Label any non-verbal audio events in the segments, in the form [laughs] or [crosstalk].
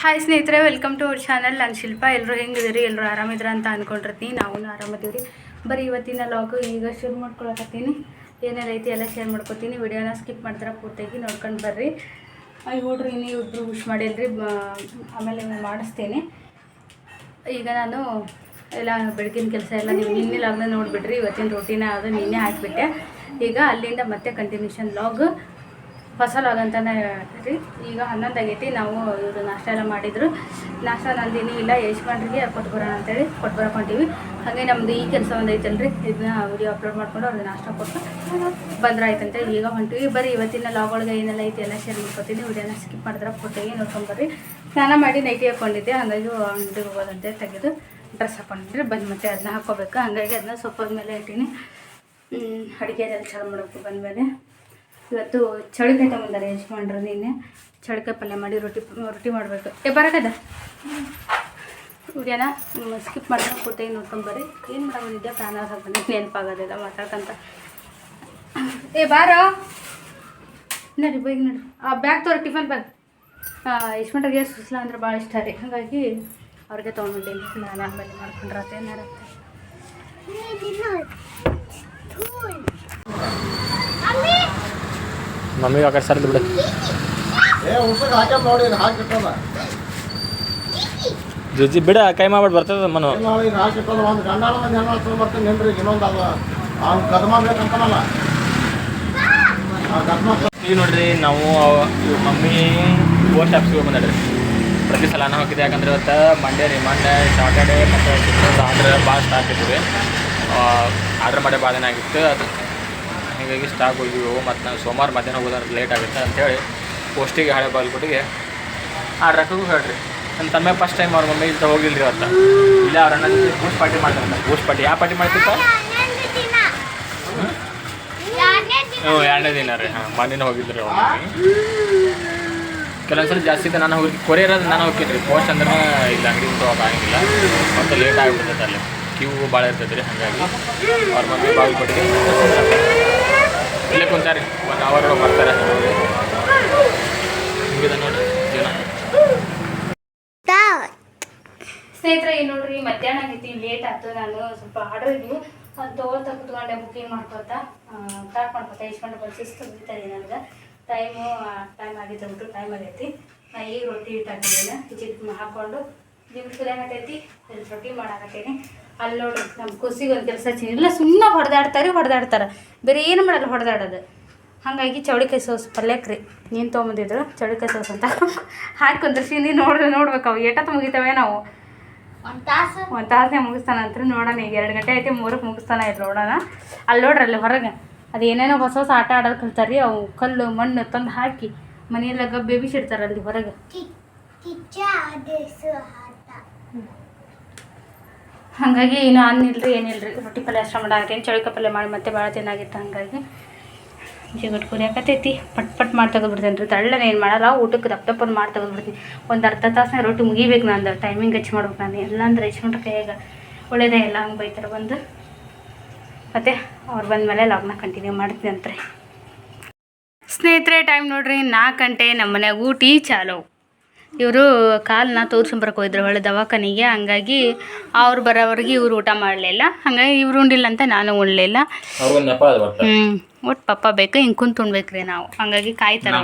Hi ಸ್ನೇಹಿತರೆ welcome to our channel ನಾನು ಶಿಲ್ಪ. ಎಲ್ಲರೂ ಹೆಂಗಿದ್ದೀರಿ? ಎಲ್ಲರೂ ಆರಾಮಿದ್ರ ಅಂತ ಅಂದ್ಕೊಂಡಿರ್ತೀನಿ ನಾವು ಆರಾಮದೀವಿ ಬರೀ ಇವತ್ತಿನ ಲಾಗು ಈಗ ಶುರು ಮಾಡ್ಕೊಳಕತ್ತೀನಿ. ಏನೇನು ಐತಿ ಎಲ್ಲ ಶೇರ್ ಮಾಡ್ಕೊತೀನಿ. ವಿಡಿಯೋನ ಸ್ಕಿಪ್ ಮಾಡ್ತಾರೆ ಪೂರ್ತಿಯಾಗಿ ನೋಡ್ಕೊಂಡು ಬರ್ರಿ. ಅಯ್ಯ ಹುಡ್ರಿ ಇನ್ನೂ ಇಬ್ಬರು ವಿಶ್ ಮಾಡಿಲ್ರಿ ಆಮೇಲೆ ಮಾಡಿಸ್ತೀನಿ. ಈಗ ನಾನು ಎಲ್ಲ ಬೆಳಗಿನ ಕೆಲಸ ಎಲ್ಲ ನೀವು ನಿನ್ನೆ ಲಾಗ್ನ ನೋಡಿಬಿಡ್ರಿ. ಇವತ್ತಿನ ರೊಟೀನ ಅದು ನಿನ್ನೆ ಹಾಕಿಬಿಟ್ಟೆ. ಈಗ ಅಲ್ಲಿಂದ ಮತ್ತೆ ಕಂಟಿನ್ಯೂಷನ್ ಲಾಗ್ ಅಂತಾನೆ ರೀ ಈಗ ಹನ್ನೊಂದು ಆಗೈತಿ, ನಾವು ಇವರು ನಾಷ್ಟ ಎಲ್ಲ ಮಾಡಿದ್ರು. ನಾಷ್ಟ ನಂದಿನಿ ಇಲ್ಲ, ಯಜಮಾನ್ರಿಗೆ ಕೊಟ್ಟು ಬರೋಣ ಅಂತೇಳಿ ಕೊಟ್ಟು ಬರಕೊಂತೀವಿ ಹಾಗೆ ನಮ್ದು ಈ ಕೆಲಸ ಒಂದು ಐತಲ್ರಿ, ಇದನ್ನ ವಿಡಿಯೋ ಅಪ್ಲೋಡ್ ಮಾಡ್ಕೊಂಡು ಅವ್ರಿಗೆ ನಾಷ್ಟ ಕೊಟ್ಟು ಬಂದ್ರೆ ಆಯ್ತಂತೆ ಈಗ ಹೊಂಟಿವಿ. ಬರೀ ಇವತ್ತಿನ ಲಾಗ್ ಒಳಗೆ ಏನೆಲ್ಲ ಐತಿ ಎಲ್ಲ ಶೇರ್ ಮಾಡ್ಕೊತೀನಿ. ವಿಡಿಯೋನ ಸ್ಕಿಪ್ ಮಾಡಿದ್ರೆ ಫೋಟೋಗೆ ನೋಡ್ಕೊಂಬರ್ರಿ ಸ್ನಾನ ಮಾಡಿ ನೈಟಿ ಹಾಕ್ಕೊಂಡಿದ್ದೆ ಹಾಗಾಗಿ ಅಂಗಡಿಗೆ ಹೋಗೋದಂತೆ ತೆಗೆದು ಡ್ರೆಸ್ ಹಾಕೊಂಡಿದ್ರೆ. ಬಂದು ಮತ್ತೆ ಅದನ್ನ ಹಾಕ್ಕೋಬೇಕು ಹಾಗಾಗಿ ಅದನ್ನ ಸೊಪ್ಪದ ಮೇಲೆ ಇಟ್ಟೀನಿ. ಅಡುಗೆ ಅದೆಲ್ಲ ಚಾಲು ಮಾಡಬೇಕು ಬಂದಮೇಲೆ. ಇವತ್ತು ಚಳಿಕಾಯಿ ತಗೊಂಡಾರೆ ಯಜಮಾನ್ರು, ನಿನ್ನೆ ಚಳಿಕಾಯಿ ಪಲ್ಯ ಮಾಡಿ ರೊಟ್ಟಿ ರೊಟ್ಟಿ ಮಾಡಬೇಕು. ಏ, ಬರಕದ? ವಿಡಿಯೋನ ಸ್ಕಿಪ್ ಮಾಡಿದ್ರೆ ಪೂರ್ತಿಯಾಗಿ ನೋಡ್ಕೊಂಬರ್ರಿ ಏನು ಮಾಡೋದಿದ್ದೆ ಪ್ಯಾನ್ ಹಾಕೊಂಡು ನೆನಪಾಗೋದಿಲ್ಲ ಮಾತಾಡ್ಕಂತ. ಏ, ಬಾರೋ. ನಡಿ, ಬೈಗ್ ನಡಿ. ಆ, ಬ್ಯಾಗ್ ತೋರಿ, ಟಿಫನ್ ಬ್ಯಾಗ್. ಯಶ್ಮಂಟ್ರಿಗೆ ಸುಸ್ಲ ಅಂದ್ರೆ ಭಾಳ ಇಷ್ಟ ರೀ. ಹಾಗಾಗಿ ಅವ್ರಿಗೆ ತೊಗೊಂಡಿದ್ದೀನಿ ನಾನು ಆಮೇಲೆ ಮಾಡ್ಕೊಂಡ್ರೆ ಏನಾರತ್ತೆ ಮಮ್ಮಿಗೆ ಆ ಕಡೆ ಸರ್ದು ಬಿಡು. ಜುಜ್ಜಿ ಬಿಡ ಕೈ ಮಾಡ್ಬಿಟ್ಟು ಬರ್ತದ ಮನು. ಈಗ ನೋಡ್ರಿ ನಾವು ಮಮ್ಮಿ ಪೋಸ್ಟ್ ಆಫೀಸ್ಗೆ ಹೋಗಿ ಬಂದಾಡ್ರಿ ಪ್ರತಿ ಸಲ ನಾವು ಹೋಗಿದ್ದೆ ಯಾಕಂದ್ರೆ ಇವತ್ತು ಮಂಡೇ ರೀ ಮಂಡೇ ಸಾಟರ್ಡೇ ಮತ್ತು ಆರ್ಡ್ರ್ ಭಾಳ ಸ್ಟಾಕ್ ರೀ ಆರ್ಡ್ರ್ ಮಾಡಿ ಭಾಳ ದಿನ ಆಗಿತ್ತು. ಅದು ಹೀಗಾಗಿ ಸ್ಟಾಕ್ ಹೋಗಿವು ಮತ್ತು ನಾವು ಸೋಮವಾರ ಮಧ್ಯಾಹ್ನ ಹೋಗೋದ್ರೆ ಲೇಟ್ ಆಗುತ್ತೆ ಅಂತೇಳಿ ಪೋಸ್ಟಿಗೆ ಹಳೆ ಬಾಗಿಲ್ಪಟ್ಟಿಗೆ ಆ ರೊಕ್ಕಗೂ ಹೇಳ್ರಿ. ನನ್ನ ತಮ್ಮ ಫಸ್ಟ್ ಟೈಮ್ ಅವ್ರ ಮಮ್ಮಿ ಇಲ್ಲಿ ಹೋಗಿಲ್ರಿ ಅವತ್ತ ಇಲ್ಲ ಅವ್ರ ಅಣ್ಣ ಪಾರ್ಟಿ ಮಾಡ್ತಾರೆ ಬೂಸ್ಟ್ ಪಾರ್ಟಿ ಯಾವ ಪಾರ್ಟಿ ಮಾಡ್ತಿಪ್ಪ ಹ್ಞೂ ಎರಡನೇ ದಿನ ರೀ. ಹಾಂ ಮೊನ್ನೆ ಹೋಗಿದ್ರಿ ಅವ್ರ ಕೆಲವೊಂದ್ಸಲ ಜಾಸ್ತಿ ನಾನು ಹೋಗಿ ಕೊರಿಯರ್ ಅದು ನಾನು ಹೋಗ್ತೀನಿ ರೀ. ಪೋಸ್ಟ್ ಅಂದ್ರೆ ಇಲ್ಲ ಅಂಗಡಿ ಹೋಗಕ್ಕೆ ಆಗಿಲ್ಲ. ಮತ್ತು ಲೇಟ್ ಆಗಿಬಿಡ್ತೈತೆ ಅಲ್ಲಿ. ಕ್ಯೂ ಭಾಳ ಇರ್ತೈತೆ ರೀ, ಹಾಗಾಗಿ. ಅವ್ರ ಮಮ್ಮಿ ಬಾಗಿಲು ಕೊಟ್ಟಿಗೆ. ಇಲ್ಲೇ ಕುಂತಾರೆ. ಒನ್ ಅವರ್ ಬರ್ತಾರೆ. ಹಿಂಗಿದೆ ನೋಡ್ರಿ ಜೀವನ. ಸ್ನೇಹಿತರೆ ಏನು ನೋಡ್ರಿ ಮಧ್ಯಾಹ್ನ ಆಗೈತಿ ಲೇಟ್ ಆಯ್ತು, ನಾನು ಸ್ವಲ್ಪ ಆರ್ಡರ್ ಇದ್ವು. ಅದು ತೊಗೊಳ್ತಾ ಕುತ್ಕೊಂಡೆ ಬುಕ್ಕಿಂಗ್ ಮಾಡ್ಕೊತ ಸ್ಟಾರ್ಟ್ ಮಾಡ್ಕೊತ ಇಸ್ಕೊಂಡು ಬಂದು ಶಿಸ್ತು ಬಿಡ್ತಾರೆ ನನಗೆ ಟೈಮು ಟೈಮ್ ಆಗಿತ್ತು, ಬಿಟ್ಟು ಟೈಮ್ ಆಗೈತಿ. ನಾ ಈಗ ರೊಟ್ಟಿ ಹಿಟ್ಟು ಹಿಚ್ಚಿಟ್ಟು ಹಾಕ್ಕೊಂಡು ದಿವ್ಸ ಕುದಿಯಾಗತ್ತೈತಿ ಇಲ್ಲಿ ರೊಟ್ಟಿ ಮಾಡಾಕತ್ತೇನೆ. ಅಲ್ಲಿ ನೋಡಿ ನಮ್ಮ ಕುಸಿಗೆ ಒಂದು ಕೆಲಸ ಇಲ್ಲ ಸುಮ್ಮನೆ ಹೊಡೆದಾಡ್ತಾರೆ ಹೊಡೆದಾಡ್ತಾರೆ. ಬೇರೆ ಏನು ಮಾಡಲ್ಲ ಹೊಡೆದಾಡೋದು. ಹಾಗಾಗಿ ಚೌಳಿಕಾಯಿ ಸೋಸ್ ಪಲ್ಯಕ್ಕೆ ರೀ. ನೀನು ತೊಗೊಂಬಂದಿದ್ರು ಚೌಳಿಕಾಯಿ ಸೋಸ್ ಅಂತ. ಹಾಕಿ ಕುಂದ್ರಿಸಿ ನೋಡ್ರಿ ನೋಡ್ಬೇಕು ಅವು. ಏಟತ್ತು ಮುಗಿತಾವೆ ನಾವು? ಒಂದು ತಾಸನೇ ಮುಗಿಸ್ತಾನ ಅಂತ ನೋಡೋಣ. ಈಗ ಎರಡು ಗಂಟೆ ಐತಿ ಮೂರಕ್ಕೆ ಮುಗಿಸ್ತಾನ ಆಯ್ತು ನೋಡೋಣ. ಅಲ್ಲಿ ನೋಡ್ರಿ ಅಲ್ಲಿ ಹೊರಗೆ. ಅದು ಏನೇನೋ ಹೊಸ ಹೊಸ ಆಟ ಆಡೋದು ಕಲ್ತಾರೆ ರೀ ಅವು ಕಲ್ಲು ಮಣ್ಣು ತಂದು ಹಾಕಿ ಮನೆಯೆಲ್ಲ ಬೇಬಿ ಸಿಡ್ತಾರೆ ಅಲ್ಲಿ ಹೊರಗೆ. ಹಾಗಾಗಿ ಏನು ಅನ್ನಿಲ್ರಿ ಏನಿಲ್ರಿ ರೊಟ್ಟಿ ಪಲ್ಯ ಅಷ್ಟ ಮಾಡಾಕತ್ತೀನಿ. ಚೌಳಿಕ ಪಲ್ಯ ಮಾಡಿ ಮತ್ತೆ ಭಾಳ ಚೆನ್ನಾಗಿತ್ತು ಹಾಗಾಗಿ. ಜಿಗಟ್ ಕುರಿಯಾಕತೈತಿ ಪಟ್ ಪಟ್ ಮಾಡಿ ತೆಗೆದ್ಬಿಡ್ತೇನೆ ರೀ ತಳ್ಳನೆ ಏನು ಮಾಡಲ್ಲ. ಊಟಕ್ಕೆ ದಪ್ಪ ದಪ್ಪನ ಮಾಡಿ ತೆಗೆದ್ಬಿಡ್ತೀನಿ. ಒಂದು ಅರ್ಧ ತಾಸನೇ ರೊಟ್ಟಿ ಮುಗಿಬೇಕು ನಾನು ಟೈಮಿಂಗ್ ಹಚ್ಚಿ ಮಾಡ್ಬೇಕು ನಾನು ಎಲ್ಲ ಅಂದ್ರೆ ಹೆಚ್ಕೊಂಡ್ರೆ ಕೈಯಾಗ ಒಳ್ಳೇದೇ ಎಲ್ಲ ಹಂಗೆ ಬೈತಾರೆ ಬಂದು. ಮತ್ತು ಅವ್ರು ಬಂದಮೇಲೆ ಲಾಗ್ನ ಕಂಟಿನ್ಯೂ ಮಾಡ್ತೀನಿ ರೀ ಸ್ನೇಹಿತರೆ ಟೈಮ್ ನೋಡ್ರಿ ನಾಲ್ಕು ಗಂಟೆ. ನಮ್ಮ ಮನೆಗೆ ಊಟಿ ಚಾಲು. ಇವರು ಕಾಲನ್ನ ತೋರ್ಸ್ಕೊಂಬರಕ್ಕೆ ಹೋಗಿದ್ರು ಒಳ್ಳೆ ದವಾಖಾನಿಗೆ. ಹಂಗಾಗಿ ಅವ್ರು ಬರೋವರೆಗೆ ಇವ್ರು ಊಟ ಮಾಡಲಿಲ್ಲ. ಹಾಗಾಗಿ ಇವ್ರು ಉಂಡಿಲ್ಲ ಅಂತ ನಾನು ಉಣ್ಲಿಲ್ಲ. ಹ್ಞೂ ಒಟ್ಟು? ಪಪ್ಪ ಬೇಕು ಹಿಂಗೆ ಕುಂತು ಉಣ್ಬೇಕ್ರಿ ನಾವು. ಹಂಗಾಗಿ ಕಾಯ್ತಾರೆ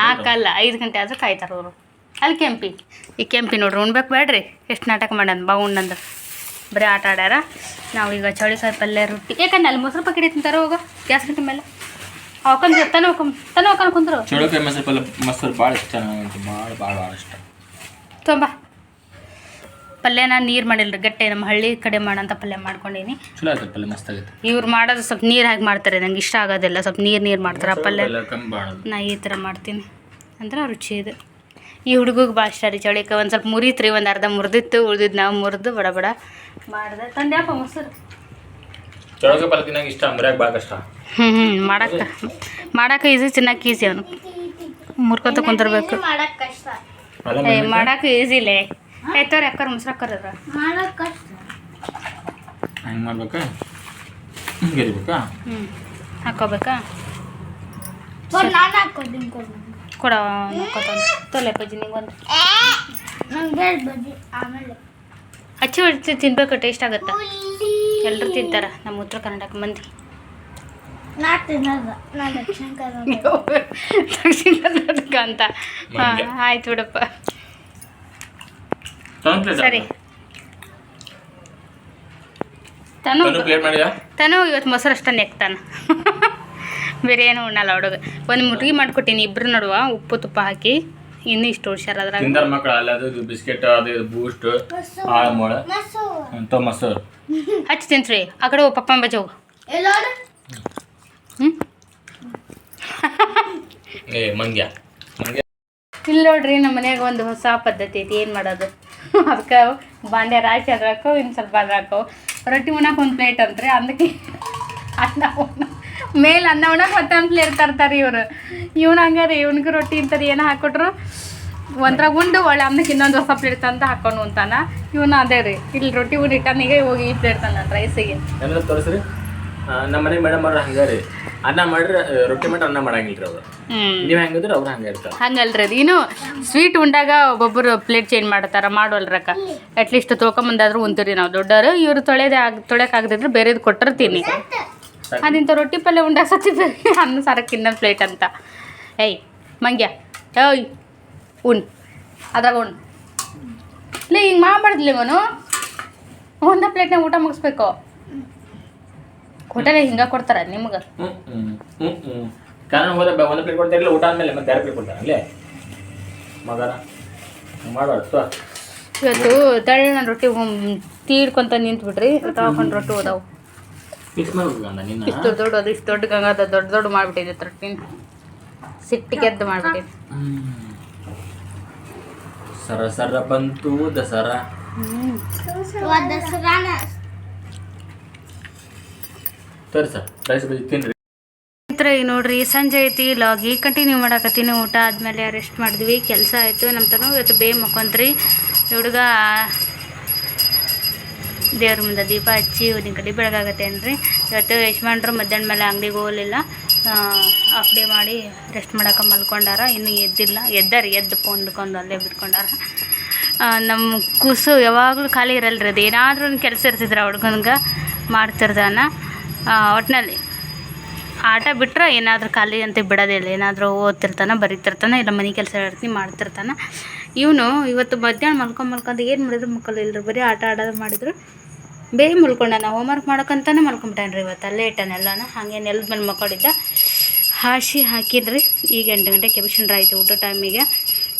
ನಾಲ್ಕಲ್ಲ ಐದು ಗಂಟೆ ಆದ್ರೆ ಕಾಯ್ತಾರೆ ಅವರು. ಅಲ್ಲಿ ಕೆಂಪಿ. ಈ ಕೆಂಪಿ ನೋಡ್ರಿ ಉಣ್ಬೇಕು ಬೇಡ್ರಿ ಎಷ್ಟು ನಾಟಕ ಮಾಡ್ಯಾನ ಬಾ ಉಣ್ಣಂದು ಬರೀ ಆಟ ಆಡ್ಯಾರ. ನಾವು ಈಗ ಚೌಳಿಕಾಯಿ ಪಲ್ಯ ರೊಟ್ಟಿ. ಯಾಕಂದ್ರೆ ಅಲ್ಲಿ ಮೊಸರು ಪಕ್ಕಡಿ ತಿಂತಾರೆ ಹೋಗ? ಗ್ಯಾಸ್ ಗಂಟೆ ಮೇಲೆ. ಹಾಕೊಂಡು ತನ ಹೋಗ್ಕೊಂಡು ಕುಂದ್ರು. ಚೌಳಿಕಾಯಿ ಮೊಸರು ಪಲ್ಯ ಮೊಸರು ಭಾಳ ಇಷ್ಟ ನನಗಂತೂ ಭಾಳ ಭಾಳ ಭಾಳ ಇಷ್ಟ. ತೊಂಬ. ಪಲ್ಯನ ನೀರು ಮಾಡಿಲ್ರಿ ಗಟ್ಟೆ ನಮ್ಮ ಹಳ್ಳಿ ಕಡೆ ಮಾಡೋಂಥ ಪಲ್ಯ ಮಾಡ್ಕೊಂಡೀನಿ. ಚಲೋ ಆಯ್ತು ಪಲ್ಯ ಮಸ್ತ್ ಆಗುತ್ತೆ ಇವ್ರು ಮಾಡೋದು ಸ್ವಲ್ಪ ನೀರು ಹಾಕಿ ಮಾಡ್ತಾರೆ ನಂಗೆ ಇಷ್ಟ ಆಗೋದಿಲ್ಲ ಸ್ವಲ್ಪ ನೀರು ನೀರು ಮಾಡ್ತಾರೆ ಆ ಪಲ್ಯ. ನಾ ಈ ಥರ ಮಾಡ್ತೀನಿ. ಅಂದ್ರೆ ರುಚಿ ಇದೆ. ಈ ಹುಡುಗಿಗೆ ಭಾಳ ಇಷ್ಟ ರೀ ಚಳಿಕ ಒಂದು ಸ್ವಲ್ಪ ಮುರಿತ್ರಿ ಒಂದು ಅರ್ಧ ಮುರಿದಿತ್ತು ಉಳ್ದಿದ್ದು ನಾವು ಮುರಿದು ಬಡ ಬಡ ಮಾಡಿದೆ. ತಂದ್ಯಾಪ ಮೊಸರು. ಚೌಳಿಕಾಯಿ ಪಲ್ಯ ತಿನ್ನಂಗೆ ಇಷ್ಟ ಮರ್ಯಾಗ ಭಾಳ ಕಷ್ಟ ಹ್ಞೂ ಹ್ಞೂ ಮಾಡಕ್ಕೆ. ಮಾಡಕ್ಕೆ ಈಸಿ ತಿನ್ನಕ್ಕೆ ಈಸಿ ಅವನು. ಮುರ್ಕೊತ ಕುಂತಿರ್ಬೇಕು ಮಾಡಕ್ಕೆ ಈಸಿಲೇ. ಆಯ್ತವ್ರಿ ಅಕ್ಕರ ಮುಸ್ರಕ್ಕರ ಹೆಂಗೆ ಮಾಡ್ಬೇಕಾ? ಹಿಂಗೆ ಇರ್ಬೇಕಾ? ಹ್ಞೂ ಹಾಕೋಬೇಕಾ? ಕೊಡ. ತೊಲೆ ಬಜ್ಜಿ ನಿಂಗೊಂದು ಹಚ್ಚಿ ಹೊಡ್ತಿ ತಿನ್ಬೇಕು ಟೇಸ್ಟ್ ಆಗುತ್ತೆ? ಎಲ್ಲರೂ ತಿಂತಾರ? ನಮ್ಮ ಉತ್ತರ ಕರ್ನಾಟಕ ಮಂದಿ. ದಕ್ಷಿಣ ಕರ್ನಾಟಕ. ಅಂತ. ಹಾಂ ಆಯ್ತು ಬಿಡಪ್ಪ. ಸರಿ. ತನು ತನು ಇವತ್ತು ಮೊಸರು ಅಷ್ಟೇ ನೆಕ್ತಾನ. ಬೇರೆ ಏನು ಉಣ್ಣಲ್ಲ ಹುಡುಗ. ಒಂದು ಮುಟ್ಗಿ ಮಾಡ್ಕೊಟ್ಟೀನಿ ಇಬ್ಬರು ನಡುವ ಉಪ್ಪು ತುಪ್ಪ ಹಾಕಿ. ಇನ್ನೂ ಇಷ್ಟು ಹುಷಾರ ಅದ್ರಾಗ ತಿಂದಾರ ಮಕ್ಕಳು ಅಲ್ಲ ಅದು ಇದು ಬಿಸ್ಕೆಟ್ ಅದು ಇದು ಬೂಸ್ಟ್ ಆಳ್ಮೋಳ ಮೊಳ ಅಂತ ಮೊಸರು. ಹಚ್ಚಿ ತಿನ್ಸ್ರಿ ಆ ಕಡೆ ಹೋಗಿ ಪಪ್ಪನ ಬಜ್ಜಿ ಹೋಗು. ಹ್ಞೂ ಏ ಮಂಗ್ಯ. ಮಂಗ್ಯ. ಇಲ್ಲಿ ನೋಡ್ರಿ ನಮ್ಮ ಮನ್ಯಾಗ ಒಂದು ಹೊಸ ಪದ್ಧತಿ ಐತಿ ಏನು ಮಾಡೋದು? ಅದಕ್ಕೆ ಬಾಂಡೆ ರಾಶಿ ಅದ್ರಾಕೋ ಇನ್ನು ಸ್ವಲ್ಪ ಅದ್ರಾಕೋ. ರೊಟ್ಟಿ ಉಣ್ಣಕ್ಕೆ ಒಂದು ಪ್ಲೇಟ್ ಅಂತ್ರಿ ಅದಕ್ಕೆ ಅನ್ನ ಉಣ್ಣ ಮೇಲೆ ಅನ್ನ ಉಣಕ್ಕೆ ಮತ್ತೊಂದು ಪ್ಲೇಟ್ ತರ್ತಾರೆ ಇವರು. ಇವನು ಹಂಗಾರೆ ಇವನಿಗೆ ರೊಟ್ಟಿ ಇಂಥದ್ದು ಏನು ಹಾಕೊಟ್ರು? ಒಂದ್ರಾಗ ಉಂಡು ಒಳ್ಳೆ ಅನ್ನಕ್ಕೆ ಇನ್ನೊಂದು ಹೊಸ ಪ್ಲೇಟ್ ಅಂತ ಹಾಕೊಂಡು ಉಂತಾನ ಇವನು ಅದೇ ರೀ ಇಲ್ಲಿ ರೊಟ್ಟಿ ಉಂಡು ಇಟ್ಟನಿಗೆ ಹೋಗಿ ಈ ಪ್ಲೇಟ್ ತಾನ ರೈಸಿಗೆ. ಎಲ್ಲ ತೋರಿಸ್ರಿ? ನಮ್ಮ ಮನೆ ಮೇಡಮ್ ಅವ್ರು ಹಂಗ ರೀ. ಅನ್ನ ಮಾಡ್ರಿ ರೊಟ್ಟಿ ಮಾಡ್ರಿ ಅನ್ನ ಮಾಡಂಗಿಲ್ರಿ ಅವ್ರು. ನೀವು ಹೆಂಗಿದ್ರೆ ಅವ್ರು ಹಂಗೆ ಇರ್ತಾರೆ. ಹಂಗಲ್ರಿ ಅದು. ಇನ್ನು ಸ್ವೀಟ್ ಉಂಡಾಗ ಒಬ್ಬೊಬ್ಬರು ಪ್ಲೇಟ್ ಚೇಂಜ್ ಮಾಡ್ತಾರ ಮಾಡೋಲ್ರಕ್ಕ. ಅಟ್ಲೀಸ್ಟ್ ತೊಗೊಂಬಂದಾದ್ರೂ ಉಂತೀರಿ ನಾವು. ದೊಡ್ಡವರು ಇವರು ತೊಳೆದೇ ಆಗ ತೊಳೆಯೋಕ್ಕಾಗದಿದ್ರೆ ಬೇರೆದು ಕೊಟ್ಟಿರ್ತೀನಿ. ಅದಿಂತ ರೊಟ್ಟಿ ಪಲ್ಯ ಉಂಡಾಗ ಸತಿ [laughs] ಅನ್ನ ಸಾರಕ್ಕೆ ಇನ್ನೊಂದು ಪ್ಲೇಟ್ ಅಂತ. ಏಯ್ ಮಂಗ್ಯ. ಏಯ್ ಉಣ್. ಅದ್ರಾಗ ಉಣ್. ಲೇ ಹಿಂಗೆ ಮಾಡಬಾರ್ದ್ಲಿ ಇವನು ಒಂದೇ ಪ್ಲೇಟ್ನಾಗ ಊಟ ಮುಗಿಸ್ಬೇಕು. ಹೋಟೆಲ್ ಹಿಂಗೆ ಕೊಡ್ತಾರ ನಿಮ್ಗೆ. ಕಾರಣ ಹೋದ ಒಂದು ಪ್ಲೇಟ್ ಕೊಡ್ತಾರಿಲ್ಲ ಊಟ ಆದ್ಮೇಲೆ ಮತ್ತೆ ಎರಡು ಪ್ಲೇಟ್ ಕೊಡ್ತಾರೆ ಅಲ್ಲೇ? ಮಗನ ಮಾಡಬಾರ್ದು ಇವತ್ತು ಇವತ್ತು ತೆಳ್ಳನ ರೊಟ್ಟಿ ತೀಡ್ಕೊಂತ ನಿಂತು ಬಿಡ್ರಿ ತಗೊಂಡು ರೊಟ್ಟಿ ಹೋದವು ಫಿಕ್ಸ್ ಮಾಡ್ಬೇಕು ಗಂಡ ನಿನ್ನ ಇಷ್ಟು ದೊಡ್ಡ ಅದು ಇಷ್ಟು ದೊಡ್ಡ ಗಂಗಾದ ದೊಡ್ಡ ದೊಡ್ಡ ಮಾಡ್ಬಿಟ್ಟಿದೆ ರೊಟ್ಟಿನ ಸಿಟ್ಟಿಗೆದ್ದು ಮಾಡ್ಬಿಟ್ಟಿದೆ. ಸರ ಸರ ಬಂತು ದಸರಾ. ಸರಿ ಸರ್ ರೈಸ್ ಬಜ್ಜಿ ತಿನ್ರಿ. ಈ ಈಗ ನೋಡ್ರಿ ಸಂಜೆ ಐತಿ ಲಾಗಿ ಕಂಟಿನ್ಯೂ ಮಾಡಾಕತ್ತೀನಿ ಊಟ ಆದಮೇಲೆ ರೆಸ್ಟ್ ಮಾಡಿದ್ವಿ ಕೆಲಸ ಆಯಿತು ನಮ್ಮ ತನೂ ಇವತ್ತು ಬೇ ಮಕ್ಕೊಂತ್ರಿ. ಹುಡುಗ ದೇವ್ರ ಮುಂದೆ ದೀಪ ಹಚ್ಚಿ ಊದಿನ ಕಡೆ ಬೆಳಗಾಗತ್ತೆ ಅನ್ರಿ ಇವತ್ತು ಯಜಮಾನ್ರು ಮಧ್ಯಾಹ್ನ ಮೇಲೆ ಅಂಗಡಿಗೆ ಹೋಗಲಿಲ್ಲ. ಆಫ್ ಡೇ ಮಾಡಿ ರೆಸ್ಟ್ ಮಾಡೋಕೆ ಮಲ್ಕೊಂಡಾರ. ಇನ್ನೂ ಎದ್ದಿಲ್ಲ. ಎದ್ದಾರಿ ಎದ್ದು ಪೊಂದ್ಕೊಂಡು ಅಲ್ಲೇ ಬಿಟ್ಕೊಂಡಾರ. ನಮ್ಮ ಕೂಸು ಯಾವಾಗಲೂ ಖಾಲಿ ಇರಲ್ರಿ. ಅದು ಏನಾದರೂ ಒಂದು ಕೆಲಸ ಇರ್ತಿದ್ರೆ ಹುಡ್ಗನ್ಗೆ. ಮಾಡ್ತಿರ್ದಾನ ಒಟ್ಟಿನಲ್ಲಿ ಆಟ ಬಿಟ್ಟರೆ ಏನಾದರೂ ಖಾಲಿ ಅಂತ ಬಿಡೋದಿಲ್ಲ ಏನಾದರೂ ಓದ್ತಿರ್ತಾನೆ, ಬರೀತಿರ್ತಾನೆ, ಇಲ್ಲ ಮನೆ ಕೆಲಸ ಇರ್ತೀನಿ ಮಾಡ್ತಿರ್ತಾನೆ. ಇವನು ಇವತ್ತು ಮಧ್ಯಾಹ್ನ ಮಲ್ಕೊಂಡು ಮಲ್ಕೊಂಡು ಏನು ಮಾಡಿದ್ರು ಮಕ್ಕಳಿಲ್ರಿ ಬರೀ ಆಟ ಆಡೋದು ಮಾಡಿದ್ರು. ಬೇಗ ಮಲ್ಕೊಂಡಾನ ಹೋಮ್ವರ್ಕ್ ಮಾಡೋಕ್ಕಂತಾನೆ ಮಲ್ಕೊಂಬಿಟ್ಟಾನ್ರಿ ಇವತ್ತು, ಅಲ್ಲೇ ಇಟ್ಟಾನೆಲ್ಲನ? ಹಾಗೆ ನೆಲದ ಮೇಲೆ ಮಲ್ಕೊಂಡಿದ್ದ ಹಾಸಿ ಹಾಕಿದ್ರಿ. ಈಗ ಎಂಟು ಗಂಟೆ ಕೆಬಿಷನ್ ಆಯಿತು ಊಟ ಟೈಮಿಗೆ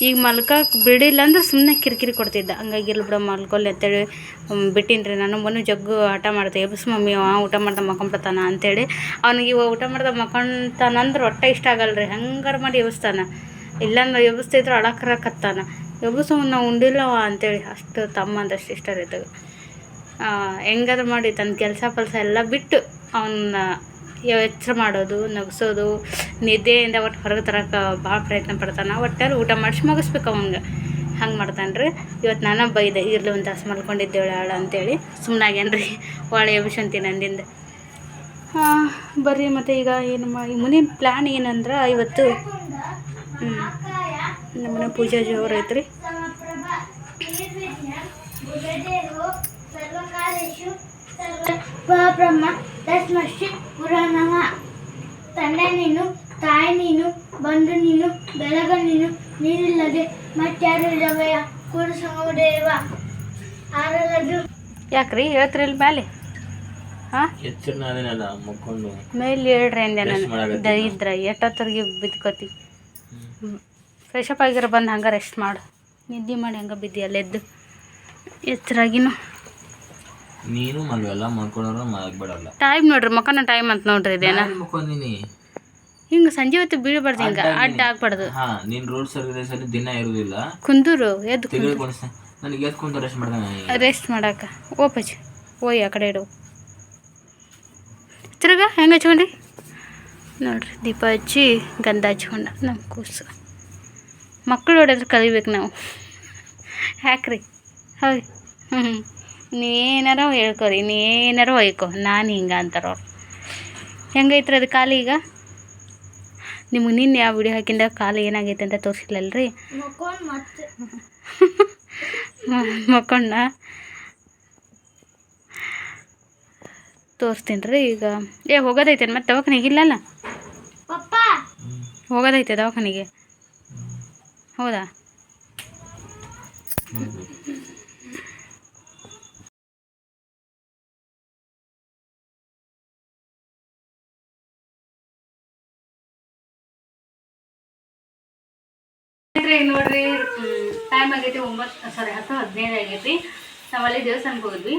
ಈಗ ಮಲ್ಕಕ್ಕೆ ಬಿಡಿಲ್ಲ ಅಂದ್ರೆ ಸುಮ್ಮನೆ ಕಿರಿಕಿರಿ ಕೊಡ್ತಿದ್ದ. ಹಂಗಾಗಿ ಇಲ್ಲಿ ಬಿಡ ಮಲ್ಕೊಲ್ಲಿ ಅಂತೇಳಿ ಬಿಟ್ಟಿನ್ರಿ. ನಾನು ಮನು ಜಗ್ಗು ಆಟ ಮಾಡ್ದೆ ಎಬ್ಸ್ ಮಮ್ಮಿ ಅವ ಊಟ ಮಾಡ್ದೆ ಮಕ್ಕೊಂಬಿಡ್ತಾನ ಅಂತೇಳಿ. ಅವ್ನಿಗೆ ಇವಾಗ ಊಟ ಮಾಡ್ದೆ ಮಕ್ಕೊಂತಾನಂದ್ರೆ ಹೊಟ್ಟೆ ಇಷ್ಟ ಆಗಲ್ರಿ. ಹಂಗಾರ ಮಾಡಿ ಎಬ್ಸ್ತಾನ ಇಲ್ಲಾಂದ್ರೆ ಎಬ್ಸ್ತಿದ್ರೆ ಅಳಕ್ರಕತ್ತಾನ. ಎಬ್ಸು ನಾವು ಉಂಡಿಲ್ಲವ ಅಂತೇಳಿ ಅಷ್ಟು ತಮ್ಮ ಅಂದಷ್ಟು ಇಷ್ಟ ರೀ ಹೆಂಗಾದ್ರೂ ಮಾಡಿ ತನ್ನ ಕೆಲಸ ಪಲ್ಸ ಎಲ್ಲ ಬಿಟ್ಟು ಅವನ್ನ ಎಚ್ಚರ ಮಾಡೋದು, ನಗಿಸೋದು, ನಿದ್ದೆಯಿಂದ ಒಟ್ಟು ಹೊರಗೆ ತರಕ್ಕೆ ಭಾಳ ಪ್ರಯತ್ನ ಪಡ್ತಾನೆ. ಒಟ್ಟಲ್ಲಿ ಊಟ ಮಾಡಿಸಿ ಮುಗಿಸ್ಬೇಕು ಅವಂಗೆ ಹಂಗೆ ಮಾಡ್ತಾನೆ ರೀ ಇವತ್ತು ನಾನು ಬೈದೆ ಇರಲಿ ಒಂದು ತಾಸು ಮಲ್ಕೊಂಡಿದ್ದೇವೆ ಹಾಳು ಅಂತೇಳಿ. ಸುಮ್ಮನಾಗೇನ್ರಿ ಒಳ್ಳೆ ಎಬ್ಸಂತೀನಿ ನಂದಿಂದ. ಬರ್ರಿ ಮತ್ತು ಈಗ ಏನು ಮಾಡಿ ಮುಂದಿನ ಪ್ಲ್ಯಾನ್ ಏನಂದ್ರೆ ಇವತ್ತು ನಮ್ಮನೆ ಪೂಜಾ ಜೋರು ಐತ್ರಿ. ಬ್ರಹ್ಮ ತಸ್ಮಶ್ರೀ ಪುರಾಣ ತಂದೆ ನೀನು ತಾಯಿ ನೀನು ಬಂಧು ನೀನು ಬೆಳಗ ನೀನು ನೀರಿಲ್ಲದೆ ಮತ್ತಾರು ಇಲ್ಲವಯ್ಯ ಕೂಡ ಸಮುದೇವ ಆರಲದು ಯಾಕ್ರಿ? ಹೇಳ್ತೀರಿ ಇಲ್ಲಿ ಮೇಲೆ ಹಾಂ ಮುಕ್ಕೊಂಡು. ಮೇಲೆ ಹೇಳ್ರಿ ಅಂದೆ ನಾನು. ಇದ್ರೆ ಎಟ್ಟೊತ್ತರಿಗೆ ಎಷ್ಟೊತ್ತರಿಗೆ ಬಿದ್ಕೋತಿ ಫ್ರೆಶ್ ಅಪ್ ಆಗಿರೋ ಬಂದು ಹಂಗೆ ರೆಸ್ಟ್ ಮಾಡು. ನಿದ್ದೆ ಮಾಡಿ ಹಂಗೆ ಬಿದ್ದಿ ಅಲ್ಲೆದ್ದು. ಎಚ್ಚರಾಗಿನು. ನೀನು ಮಲ್ವೆಲ್ಲ ಮಲ್ಕೊಂಡ್ರು ಮಲಗ್ಬಿಡಲ್ಲ ಟೈಮ್ ನೋಡ್ರಿ ಮಕ್ಕನ ಟೈಮ್ ಅಂತ ನೋಡ್ರಿ ಇದೇನ. ಮಲ್ಕೊಂಡಿನಿ ಹಿಂಗೆ ಸಂಜೆ ಹೊತ್ತು ಬೀಳ್ಬಾರ್ದು ಹಿಂಗೆ ಅಡ್ಡ ಆಗ್ಬಾರ್ದು. ಹಾ ನೀನ್ ರೋಡ್ ಸರ್ವಿಸ್ ಅಲ್ಲಿ ದಿನ ಇರುದಿಲ್ಲ. ಕುಂದೂರು ಎದ್ದು ಕುಂದ್ರು. ನನಗೆ ಎದ್ದು ಕುಂತ ರೆಸ್ಟ್ ಮಾಡ್ದೆ ರೆಸ್ಟ್ ಮಾಡಾಕ. ಓಪಜ್ ಓಯ್ ಆ ಕಡೆ ಇಡು. ತಿರ್ಗ ಹೆಂಗೆ ಹಚ್ಕೊಂಡ್ರಿ? ನೋಡ್ರಿ ದೀಪ ಹಚ್ಚಿ ಗಂಧ ಹಚ್ಕೊಂಡ ನಮ್ಮ ಕೂಸು. ಮಕ್ಕಳು ಹೊಡೆದ್ರೆ ಕಲಿಬೇಕು ನಾವು. ಹ್ಯಾಕ್ರಿ ಹೌದು. ಹ್ಞೂ ನೀವೇನಾರ ಹೇಳ್ಕೊರಿ ನೀವೇನಾರ ಒಯ್ಕೊ ನಾನು ಹಿಂಗೆ ಅಂತಾರೆ ಅವ್ರು ಹೆಂಗೈತ್ರಿ ಅದು ಖಾಲಿ ಈಗ? ನಿಮ್ಗೆ ನಿನ್ನೆ ಯಾವ ವಿಡಿಯೋ ಹಾಕಿಂದ ಕಾಲು ಏನಾಗೈತೆ ಅಂತ ತೋರಿಸಿಲ್ಲಲ್ರಿ ಮಕ್ಕಣ್ಣ [laughs] ತೋರಿಸ್ತೀನಿ ರೀ ಈಗ. ಏ ಹೋಗೋದೈತೆ ಮತ್ತೆ ದವಾಖಾನೆಗೆ ಇಲ್ಲಲ್ಲ? ಹೋಗೋದೈತೆ ದವಾಖಾನೆಗೆ. ಹೌದಾ? ಸ್ನೇಹಿತರೆ, ನೋಡ್ರಿ ಟೈಮ್ ಆಗೈತಿ ಒಂಬತ್ತು ಸಾರಿ ಹತ್ತು ಹದಿನೈದು ಆಗೈತಿ. ನಾವಲ್ಲಿ ದೇವಸ್ಥಾನಕ್ಕೆ ಹೋಗಿದ್ವಿ.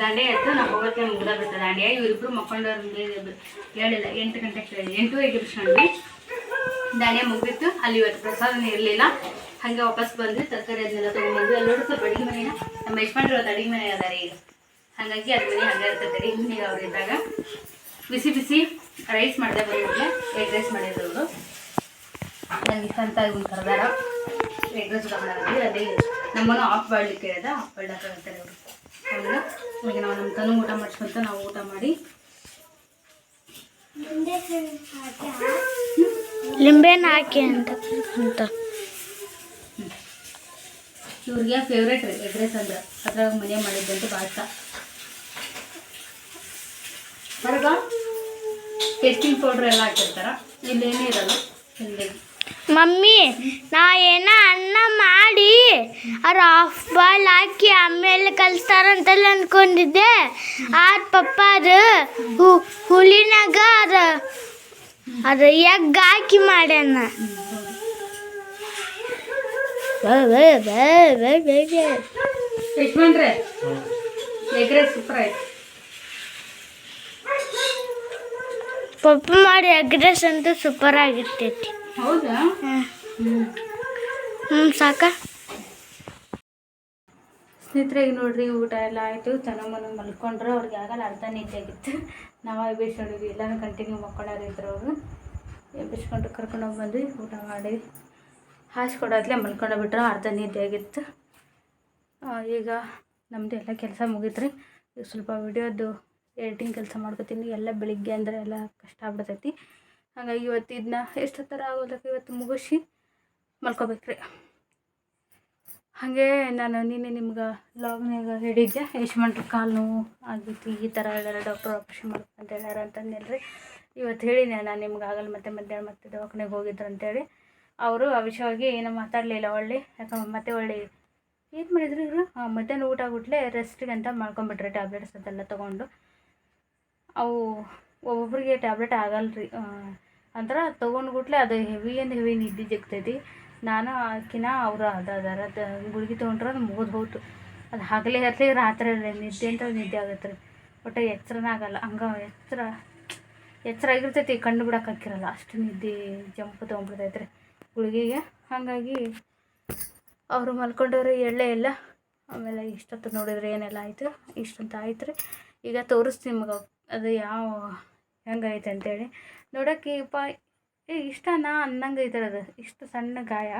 ದಾಂಡೆ ಆಯ್ತು ನಾವು ಹೋಗೋಕ್ಕೆ ಮುಗ್ದಾಗುತ್ತೆ ದಾಂಡಿಯ ಇವರಿಬ್ರು ಮಕ್ಕೊಂಡವ್ರು ಹೇಳಿಲ್ಲ ಎಂಟು ಗಂಟೆಗೆ ಎಂಟೂವರೆಗೆ ಎಬ್ಬಿಸ್ಕೊಂಡ್ವಿ ದಾಂಡಿಯ ಮುಗ್ದಿತ್ತು. ಅಲ್ಲಿ ಇವತ್ತು ಪ್ರಸಾದ ಇರಲಿಲ್ಲ. ಹಾಗೆ ವಾಪಸ್ ಬಂದ್ವಿ. ತರಕಾರಿ ಅದನ್ನೆಲ್ಲ ತೊಗೊಂಡ್ಬಂದ್ವಿ. ಅಲ್ಲಿ ನೋಡಿ ಸ್ವಲ್ಪ ಅಡಿಗೆ ಮನೆನ. ನಮ್ಮ ಯಜಮಾನ್ರು ಇವತ್ತು ಅಡಿಗೆ ಮನೆ ಅದಾರೆ ಈಗ. ಹಾಗಾಗಿ ಅದು ಮನೆ ಹಂಗೆ ಇರ್ತದೆ ಅಡಿಗೆ ಮನೆಗೆ ಅವ್ರು ಇದ್ದಾಗ. ಬಿಸಿ ಬಿಸಿ ರೈಸ್ ಮಾಡಿದೆ ಬಂದಿದ್ದೆ ಎಗ್ ರೈಸ್ ಮಾಡಿದ್ರು ಅವರು. ನನಗೆ ಸಂತ ಇವ್ನು ಕರೆದಾರ. ಎಗ್ ರೈಸ್ ಊಟ ಮಾಡಿದ್ವಿ ಅದೇ ನಮ್ಮನ್ನು ಆಫ್ ಮಾಡ್ಲಿಕ್ಕೆ ಹೇಳಿದ ಆಫ್ ಬಾಯ್ಲ್ ಹೇಳ್ತಾರೆ ಅವರು ಹೌದಾ? ಈಗ ನಾವು ನಮ್ಮ ತನು ಊಟ ಮಾಡಿಸ್ಕೊಂತ ನಾವು ಊಟ ಮಾಡಿ. ಲಿಂಬೆನ ಹಾಕಿ ಅಂತ ಅಂತ. ಇವ್ರಿಗೆ ಫೇವ್ರೇಟ್ ರೀ ಎಗ್ ರೈಸ್ ಅಂದ್ರೆ. ಅದ್ರಾಗ ಮನೆ ಮಾಡಿದ್ದಂತ ಭಾಳ ಹೊರಗ ಟೇಸ್ಟಿಂಗ್ ಪೌಡ್ರ್ ಎಲ್ಲ ಹಾಕಿರ್ತಾರ. ಇಲ್ಲೇನೇ ಇರಲ್ಲ. ಇಲ್ಲಿ ಮಮ್ಮಿ ನಾ ಏನ ಅನ್ನ ಮಾಡಿ ಅವ್ರು ಆಫ್ ಬಾಲ್ ಹಾಕಿ ಆಮೇಲೆ ಕಲಿಸ್ತಾರಂತೆಲ್ಲ ಅನ್ಕೊಂಡಿದ್ದೆ. ಆದ ಪಪ್ಪ ಅದು ಹು- ಹುಲಿನಾಗ ಅದು ಅದು ಎಗ್ ಹಾಕಿ ಮಾಡ್ಯಾನ. ಯಜಮಾನ್ರೆ ಎಗ್ ರೈಸ್ ಸೂಪರ್ ಆಯ್ತು. ಪಪ್ಪ ಮಾಡಿ ಎಗ್ ರೈಸ್ ಅಂತೂ ಸೂಪರ್ ಆಗಿರ್ತೈತಿ. ಹೌದಾ? ಹ್ಞೂ ಸಾಕ. ಸ್ನೇಹಿತರೆ ಈಗ ನೋಡ್ರಿ ಊಟ ಎಲ್ಲ ಆಯಿತು. ಚೆನ್ನಾಗಿ ಮಲ್ಕೊಂಡ್ರು. ಅವ್ರಿಗೆ ಆಗಲ್ಲ ಅರ್ಧ ನಿದ್ದೆ ಆಗಿತ್ತು ನಾವು ಎಬ್ಬಿಸ್ಕೊಂಡಿದ್ವಿ ಎಲ್ಲನೂ ಕಂಟಿನ್ಯೂ ಮಕ್ಕೊಂಡಾರಿದ್ರು ಅವರು. ಎಬ್ಬಿಸ್ಕೊಂಡು ಕರ್ಕೊಂಡೋಗಿ ಬಂದ್ವಿ. ಊಟ ಮಾಡಿ ಹಾಸ್ಕೊಡೋದ್ಲೆ ಮಲ್ಕೊಂಡು ಬಿಟ್ರು ಅರ್ಧ ನಿದ್ದೆ ಆಗಿತ್ತು ಆ, ಈಗ ನಮ್ಮದು ಎಲ್ಲ ಕೆಲಸ ಮುಗೀತ್ರಿ. ಈಗ ಸ್ವಲ್ಪ ವಿಡಿಯೋದು ಎಡಿಟಿಂಗ್ ಕೆಲಸ ಮಾಡ್ಕೊತೀನಿ. ಎಲ್ಲ ಬೆಳಿಗ್ಗೆ ಅಂದರೆ ಎಲ್ಲ ಕಷ್ಟ ಆಗ್ಬಿಡ್ತೈತಿ. ಹಾಗಾಗಿ ಇವತ್ತು ಇದನ್ನ ಎಷ್ಟು ಹತ್ತಿರ ಆಗೋದಕ್ಕೆ ಇವತ್ತು ಮುಗಿಸಿ ಮಲ್ಕೋಬೇಕ್ರಿ. ಹಾಗೆ ನಾನು ನಿನ್ನೆ ನಿಮ್ಗೆ ಲಾಗ್ನಾಗ ಹೇಳಿದ್ದೆ ಯಶಮಂಟ್ರ ಕಾಲು ನೋವು ಆಗಿತ್ತು, ಈ ಥರ ಹೇಳ್ಯಾರ ಡಾಕ್ಟ್ರ್ ಆಪ್ರೇಷನ್ ಅಂತ ಹೇಳ್ಯಾರ ಅಂತಂದೇಳ್ರಿ. ಇವತ್ತು ಹೇಳಿನಿ ನಾನು ನಿಮ್ಗೆ ಆಗಲ್ಲ ಮತ್ತೆ ಮಧ್ಯಾಹ್ನ ಮತ್ತೆ ದವಾಖಾನೆಗೆ ಹೋಗಿದ್ರು ಅಂತೇಳಿ. ಅವರು ಆ ವಿಷಯವಾಗಿ ಏನೂ ಮಾತಾಡಲಿಲ್ಲ ಒಳ್ಳೆ, ಯಾಕಂದ್ರೆ ಮತ್ತೆ ಒಳ್ಳೆ ಏನು ಮಾಡಿದ್ರು ಇವರು? ಮಧ್ಯಾಹ್ನ ಊಟ ಆಗ್ಬಿಟ್ಲೆ ರೆಸ್ಟಿಗೆ ಅಂತ ಮಾಡ್ಕೊಂಬಿಟ್ರೆ ಟ್ಯಾಬ್ಲೆಟ್ಸ್ ಅದೆಲ್ಲ ತೊಗೊಂಡು. ಅವು ಒಬ್ಬೊಬ್ರಿಗೆ ಟ್ಯಾಬ್ಲೆಟ್ ಆಗಲ್ಲ ರೀ ಅಂದ್ರೆ ತೊಗೊಂಡು ಗುಟ್ಲೆ ಅದು ಹೆವಿ ಅಂದ್ ಹೆವಿ ನಿದ್ದೆ ಜಗ್ತೈತಿ. ನಾನು ಆಕಿನ ಅವರು ಅದು ಅದಾರ, ಅದು ಗುಳಿಗೆ ತೊಗೊಂಡ್ರೆ ಅದು ಮುಗಿದು ಹೋಯ್ತು ಅದು ಹಗಲೇ ಹತ್ತಲಿ ರಾತ್ರಿ ನಿದ್ದೆ ಅಂತ ನಿದ್ದೆ ಆಗತ್ತೆ ರೀ. ಒಟ್ಟು ಎಚ್ಚರನೇ ಆಗಲ್ಲ, ಹಂಗೆ ಎಚ್ಚರ ಎಚ್ಚರ ಆಗಿರ್ತೈತಿ ಕಣ್ಣು ಬಿಡಕ್ಕೆ ಹಾಕಿರಲ್ಲ, ಅಷ್ಟು ನಿದ್ದೆ ಜಂಪ್ ತೊಗೊಂಡ್ಬಿಡ್ತೈತೆ ರೀ ಗುಳಿಗೆಗೆ ಹಾಗಾಗಿ ಅವರು ಮಲ್ಕೊಂಡವ್ರೆ ಎಳ್ಳೆ ಎಲ್ಲ ಆಮೇಲೆ ಇಷ್ಟೊತ್ತು ನೋಡಿದ್ರೆ ಏನೆಲ್ಲ ಆಯಿತು, ಇಷ್ಟಂತ ಆಯ್ತು ರೀ. ಈಗ ತೋರಿಸ್ತೀನಿ ನಿಮ್ಗೆ ಅದು ಯಾವ ಹೆಂಗೈತೆ ಅಂತೇಳಿ. ನೋಡೋಕೆ ಇಪ್ಪ, ಏ, ಇಷ್ಟನಾ ಅನ್ನಂಗೆ ಐತೆ ಅದು. ಇಷ್ಟು ಸಣ್ಣ ಗಾಯ.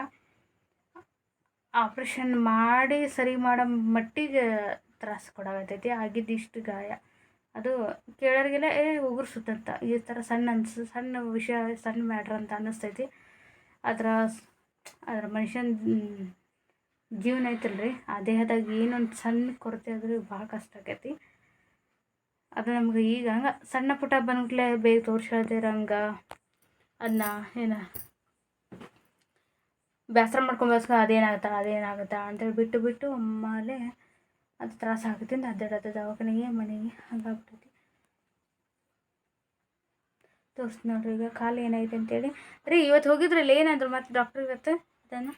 ಆಪ್ರೇಷನ್ ಮಾಡಿ ಸರಿ ಮಾಡೋ ಮಟ್ಟಿಗೆ ತ್ರಾಸು ಕೊಡಾಗತ್ತೈತಿ ಆಗಿದ್ದು ಇಷ್ಟು ಗಾಯ. ಅದು ಕೇಳೋರಿಗೆಲ್ಲ, ಏ ಉಗುರು ಸುತ್ತಂತ ಈ ಥರ ಸಣ್ಣ ಅನ್ಸ, ಸಣ್ಣ ವಿಷಯ, ಸಣ್ಣ ಮ್ಯಾಟ್ರ್ ಅಂತ ಅನ್ನಿಸ್ತೈತಿ. ಅದರ ಅದರ ಮನುಷ್ಯನ ಜೀವನ ಐತಲ್ರಿ. ಆ ದೇಹದಾಗ ಏನೊಂದು ಸಣ್ಣ ಕೊರತೆ ಆದ್ರೆ ಭಾಳ ಕಷ್ಟ ಆಕೈತಿ. ಅದು ನಮ್ಗೆ ಈಗ ಹಂಗೆ ಸಣ್ಣ ಪುಟ್ಟ ಬಂದ್ಲೇ ಬೇಗ ತೋರಿಸ್ಕೊಳ್ದಿರಂಗೆ ಅದನ್ನ ಏನು ಬೇಸರ ಮಾಡ್ಕೊಂಬಸ್ಕ ಅದೇನಾಗುತ್ತಾ ಅದೇನಾಗುತ್ತಾ ಅಂತೇಳಿ ಬಿಟ್ಟು ಬಿಟ್ಟು ಅಮ್ಮಲೆ ಅದು ತ್ರಾಸ ಆಗುತ್ತೆ ಅಂತ ಅಡ್ಡಾಡತ್ತೆ ದವಾಖಾನೆಗೆ ಮನೆಗೆ ಹಂಗಾಗ್ಬಿಟ್ಟೈತಿ ತೋರಿಸ್ ನೋಡ್ರಿ ಈಗ ಕಾಲು ಏನಾಗಿದೆ ಅಂತೇಳಿ. ರೀ ಇವತ್ತು ಹೋಗಿದ್ರಲ್ಲ ಏನಂದ್ರು ಮತ್ತೆ ಡಾಕ್ಟ್ರ್ ಇವತ್ತು? ಅದನ್ನು?